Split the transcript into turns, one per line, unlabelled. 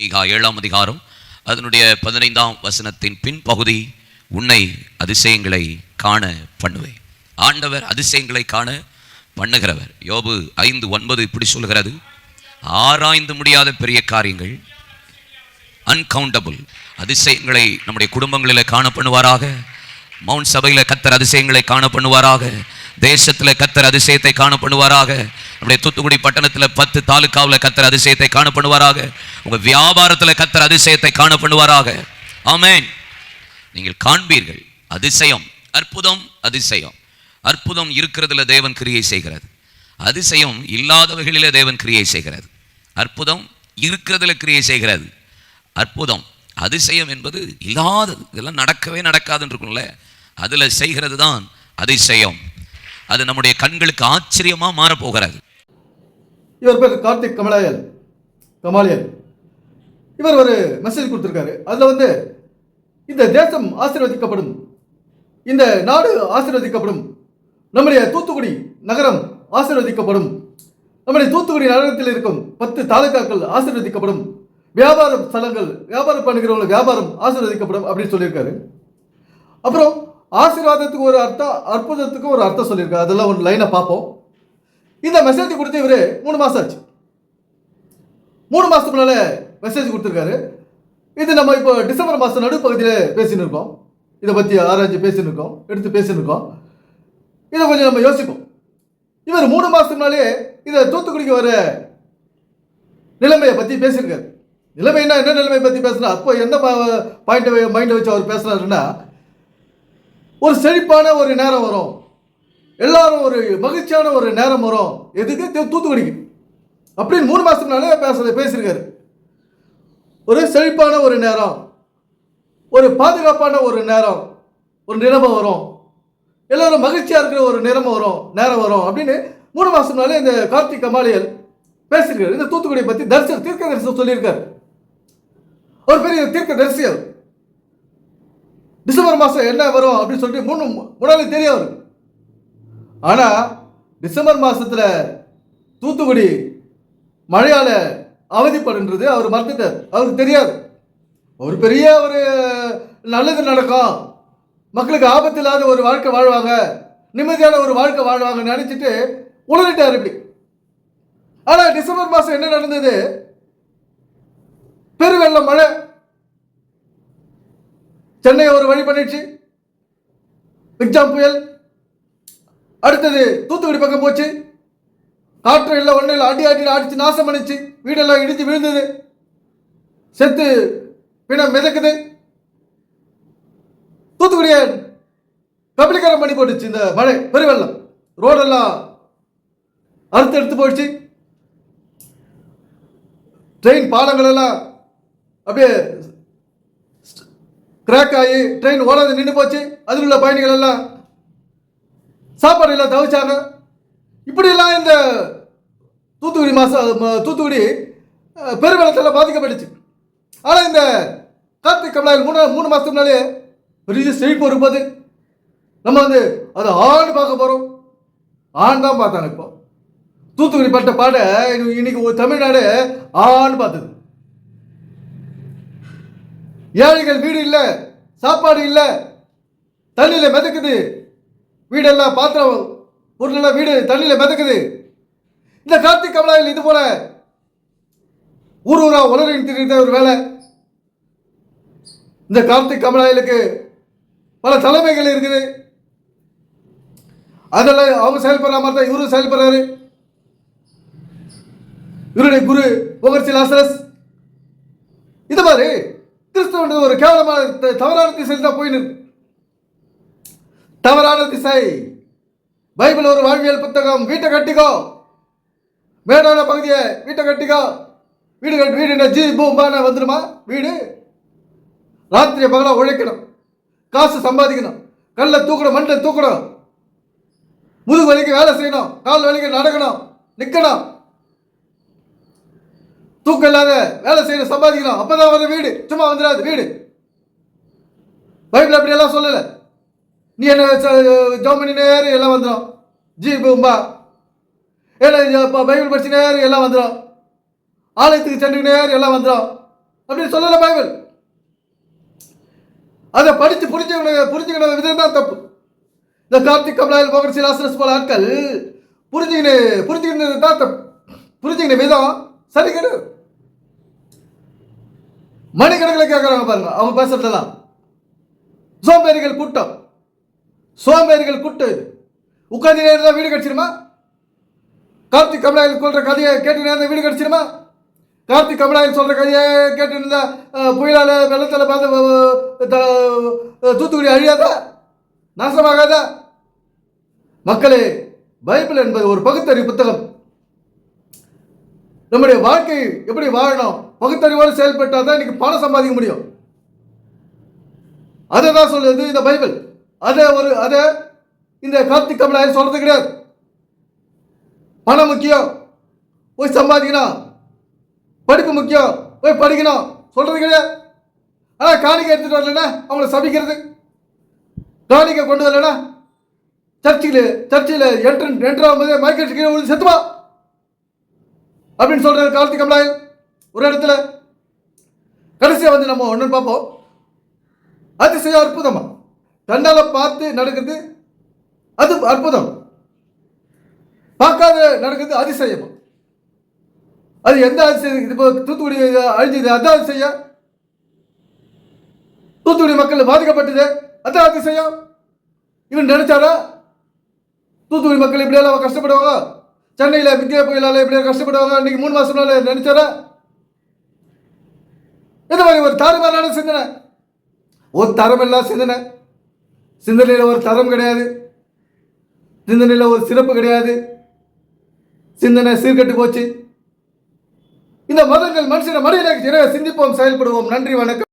மீகா ஏழாம் அதிகாரம் அதனுடைய பதினைந்தாம் வசனத்தின் பின்பகுதி உன்னை அதிசயங்களை காண பண்ணுவேன். ஆண்டவர் அதிசயங்களை காண பண்ணுகிறவர். யோபு ஐந்து ஒன்பது இப்படி சொல்கிறது ஆராய்ந்து முடியாத பெரிய காரியங்கள் அன்கவுண்டபுள் அதிசயங்களை நம்முடைய குடும்பங்களில் காண பண்ணுவாராக மவுண்ட் சபையில் கத்தர் அதிசயங்களை காண பண்ணுவாராக தேசத்தில் கத்தர் அதிசயத்தை காண பண்ணுவாராக நம்முடைய தூத்துக்குடி பட்டணத்தில் பத்து தாலுக்காவில் கத்தர் அதிசயத்தை காண பண்ணுவாராக உங்கள் வியாபாரத்தில் கத்தர் அதிசயத்தை காண பண்ணுவாராக நீங்கள் காண்பீர்கள் அதிசயம் அற்புதம் அதிசயம். அற்புதம் இருக்கிறதுல தேவன் கிரியை செய்கிறது. அதிசயம் இல்லாதவைகளிலே தேவன் கிரியை செய்கிறது. அற்புதம் இருக்கிறதுல கிரியை செய்கிறது. அற்புதம் அதிசயம் என்பது இல்லாதது. இதெல்லாம் நடக்கவே நடக்காதுன்னு இருக்கும்ல. அதில் செய்கிறது தான் அதிசயம். அது நம்முடைய கண்களுக்கு ஆச்சரியமாக மாறப்போகிறது.
இவர் பேர் கார்த்திக் கமலாயல் கமாலியல். இவர் ஒரு மெசேஜ் கொடுத்துருக்காரு. அதில் வந்து இந்த தேசம் ஆசீர்வதிக்கப்படும். இந்த நாடு ஆசீர்வதிக்கப்படும். நம்முடைய தூத்துக்குடி நகரம் ஆசீர்வதிக்கப்படும். நம்முடைய தூத்துக்குடி நகரத்தில் இருக்கும் பத்து தாலுக்காக்கள் ஆசீர்வதிக்கப்படும். வியாபார ஸ்தலங்கள் வியாபாரம் பண்ணுகிறவங்க வியாபாரம் ஆசீர்வதிக்கப்படும் அப்படின்னு சொல்லியிருக்காரு. அப்புறம் ஆசீர்வாதத்துக்கு ஒரு அர்த்தம் அற்புதத்துக்கு ஒரு அர்த்தம் சொல்லியிருக்காரு. அதெல்லாம் ஒரு லைனை பார்ப்போம். இந்த மெசேஜ் கொடுத்து இவர் மூணு மாதம் ஆச்சு. மூணு மாதத்துக்கு முன்னால மெசேஜ் கொடுத்துருக்காரு. இது நம்ம இப்போ டிசம்பர் மாதம் நடுப்பகுதியில் பேசின்னு இருக்கோம். இதை பற்றி ஆராய்ச்சி பேசின்னு இருக்கோம். எடுத்து பேசின்னு இருக்கோம். இதை கொஞ்சம் நம்ம யோசிப்போம். இவர் மூணு மாதத்துக்குனாலே இதை தூத்துக்குடிக்கு வர நிலைமையை பற்றி பேசியிருக்காரு. நிலைமைன்னா என்ன நிலைமை பற்றி பேசுனா அப்போ எந்த பாயிண்ட்டை மைண்டை வச்சு அவர் பேசுறாருன்னா ஒரு செழிப்பான ஒரு நேரம் வரும். எல்லாரும் ஒரு மகிழ்ச்சியான ஒரு நேரம் வரும். எதுக்கு? தூத்துக்குடிக்கு. அப்படின்னு மூணு மாசத்துனாலே பேச பேசியிருக்காரு. ஒரு செழிப்பான ஒரு நேரம். ஒரு பாதுகாப்பான ஒரு நேரம். ஒரு நிலைமை வரும். எல்லாரும் மகிழ்ச்சியாக இருக்கிற ஒரு நிலைமை வரும் நேரம் வரும் அப்படின்னு மூணு மாசம்னாலே இந்த கார்த்திக் கமாலியல் பேசியிருக்காரு. இந்த தூத்துக்குடியை பற்றி தரிசனம் தீர்க்க தரிசனம் சொல்லியிருக்காரு. ஒரு பெரிய தீர்க்க தரிசியல் டிசம்பர் மாதம் என்ன வரும் அப்படின்னு சொல்லிட்டு மூணு முன்னாடி தெரியும் அவருக்கு. ஆனால் டிசம்பர் மாதத்தில் தூத்துக்குடி மழையால் அவதிப்படுன்றது அவர் மறந்துட்டார். அவருக்கு தெரியாது. ஒரு பெரிய ஒரு நல்லது நடக்கும். மக்களுக்கு ஆபத்து இல்லாத ஒரு வாழ்க்கை வாழ்வாங்க. நிம்மதியான ஒரு வாழ்க்கை வாழ்வாங்க நினச்சிட்டு உணர்ந்துட்டார் இப்படி. ஆனால் டிசம்பர் மாதம் என்ன நடந்தது? பெருவெள்ளம் மழை. சென்னை ஒரு வழி பண்ணிடுச்சு. எக்ஸாம் புயல். அடுத்தது தூத்துக்குடி பக்கம் போச்சு. காற்று இல்லை ஒன்றும் இல்லை. அடி அடி அடிச்சு நாசம் பண்ணிச்சு வீடெல்லாம் இடித்து விழுந்தது. செத்து பிணம் மிதக்குது. தூத்துக்குடிய கபலிகரம் பண்ணி போட்டுச்சு இந்த மழை பெருவெள்ளம். ரோடெல்லாம் அறுத்து எடுத்து போயிடுச்சு. ட்ரெயின் பாலங்கள் எல்லாம் அப்படியே கிராக் ஆகி ட்ரெயின் ஓடாது நின்று போச்சு. அதில் உள்ள பயணிகள் எல்லாம் சாப்பாடு எல்லாம் தவிச்சாங்க. இப்படியெல்லாம் இந்த தூத்துக்குடி மாதம் தூத்துக்குடி பெருவெள்ளத்தில் பாதிக்கப்பட்டுச்சு. ஆனால் இந்த கார்த்திக் கமலாயில் மூணு மூணு மாதத்துக்கு முன்னாலே பெரிய செழிப்பு வரும்போது நம்ம வந்து அதை ஆண் பார்க்க போகிறோம் ஆண் தான் பார்த்தாங்க இப்போ. தூத்துக்குடி பட்ட பாட இன்னைக்கு தமிழ்நாடு ஆண் பார்த்தது. ஏழைகள் வீடு இல்லை சாப்பாடு இல்லை தண்ணியில் மிதக்குது. வீடெல்லாம் பாத்திரம் பொருளெல்லாம் வீடு தண்ணியில் மிதக்குது. இந்த கார்த்திக் கமலாயில் இது போல ஊர் ஊரா உலரின் திரிந்த ஒரு வேலை இந்த கார்த்திக் கமலாயிலுக்கு பல தலைமைகள் இருக்குது. அதெல்லாம் அவங்க செயல்படுற மாதிரி தான் இவரும் செயல்படுறாரு. இவருடைய குரு புகர்ச்சி லாசரஸ் இது மாதிரி கிறிஸ்தவன்றது ஒரு கேவலமான த- தவறான திசையில் தான் போயின்னு இருக்கு. தவறான திசை. பைபிள் ஒரு வாழ்வியல் புத்தகம். வீட்டை கட்டிக்கோ. மேடான பகுதியை வீட்டை கட்டிக்கோ. வீடு கட்டி வீடு என்ன ஜி பூம்பான வந்துடுமா? வீடு. ராத்திரி பகலாக உழைக்கணும். காசு சம்பாதிக்கணும். கல்லை தூக்கணும் மண்டை தூக்கணும். முதுகு வலிக்கு வேலை செய்யணும். கால் வலிக்கு நடக்கணும். நிற்கணும் தூக்கம் இல்லாத வேலை செய்யணும் சம்பாதிக்கணும் அப்பதான் வர வீடு. சும்மா வந்துடாது வீடு. பைபிள் அப்படி எல்லாம் சொல்லலை. நீ என்ன ஜோம் பண்ணி நேரம் எல்லாம் வந்துடும் ஜி பூம்பா. ஏன்னா இப்போ பைபிள் படிச்சு நேரம் எல்லாம் வந்துடும் ஆலயத்துக்கு சென்று நேரம் எல்லாம் வந்துடும் அப்படின்னு சொல்லல பைபிள். அதை படித்து புரிஞ்சுக்கணும் புரிஞ்சுக்கணும் விதம் தான் தப்பு. இந்த கார்த்திக் கமலாயில் போகிற சிலாசரஸ் போல ஆட்கள் புரிஞ்சுக்கினு புரிஞ்சுக்கினது தான் தப்பு. புரிஞ்சுக்கின விதம் சரி கிடையாது மணிக்கணக்கில் கேட்குறாங்க பாருங்க அவங்க பேசுறதெல்லாம். சோம்பேறிகள் கூட்டம். சோம்பேறிகள் கூட்டம் இது உட்காந்து நேரம் வீடு கிடச்சிருமா? கார்த்திக் கமலாயில் சொல்கிற கதையை கேட்டு நேரம் வீடு கிடச்சிருமா? கார்த்திக் கமலாயில் சொல்கிற கதையை கேட்டு இருந்தா புயலால் வெள்ளத்தில் பார்த்து த- தூத்துக்குடி அழியாதா? நாசமாகாதா? மக்களே பைபிள் என்பது ஒரு பகுத்தறிவு புத்தகம். நம்முடைய வாழ்க்கை எப்படி வாழணும்? பகுத்தறிவோடு செயல்பட்டால் தான் இன்னைக்கு பணம் சம்பாதிக்க முடியும். அதை தான் சொல்லுது இந்த பைபிள். அதை ஒரு அதை இந்த கார்த்திக் கமலாயர் சொல்றது கிடையாது. பணம் முக்கியம் போய் சம்பாதிக்கணும். படிப்பு முக்கியம் போய் படிக்கணும். சொல்றது கிடையாது. ஆனால் காணிக்கை எடுத்துட்டு வரலன்னா அவங்கள சபிக்கிறது. காணிக்கை கொண்டு வரலன்னா சர்ச்சில் சர்ச்சில் என்ட்ரன் என்ட்ரு ஆகும்போது மைக்கெட் கீழே விழுந்து செத்துவா அப்படின்னு சொல்கிறார் கார்த்திக் கமலாயன் ஒரு இடத்துல கடைசியாக வந்து நம்ம ஒன்று பார்ப்போம். அதிசயம் அற்புதமா. கண்ணால பார்த்து நடக்குது அது அற்புதம். பார்க்காத நடக்குது அதிசயம். அது எந்த அதிசயம்? இது இப்போ தூத்துக்குடி அழிஞ்சது அதான் அதிசயம். தூத்துக்குடி மக்கள் பாதிக்கப்பட்டது அதான் அதிசயம். இவன் நினைச்சாரா? தூத்துக்குடி மக்கள் இப்படியெல்லாம் கஷ்டப்படுவாங்க சென்னையில் வித்யா புயலால் இப்படி கஷ்டப்படுவாங்க இன்னைக்கு மூணு மாசம் நாள் நினைச்சாரா? இது மாதிரி ஒரு தாறுமாறான சிந்தனை? ஒரு தரம் இல்லா சிந்தனை. சிந்தனையில் ஒரு தரம் கிடையாது. சிந்தனையில் ஒரு சிறப்பு கிடையாது. சிந்தனை சீர்கெட்டு போச்சு. இந்த மதங்கள் மனுஷனை மடியில சிந்திப்போம் செயல்படுவோம். நன்றி வணக்கம்.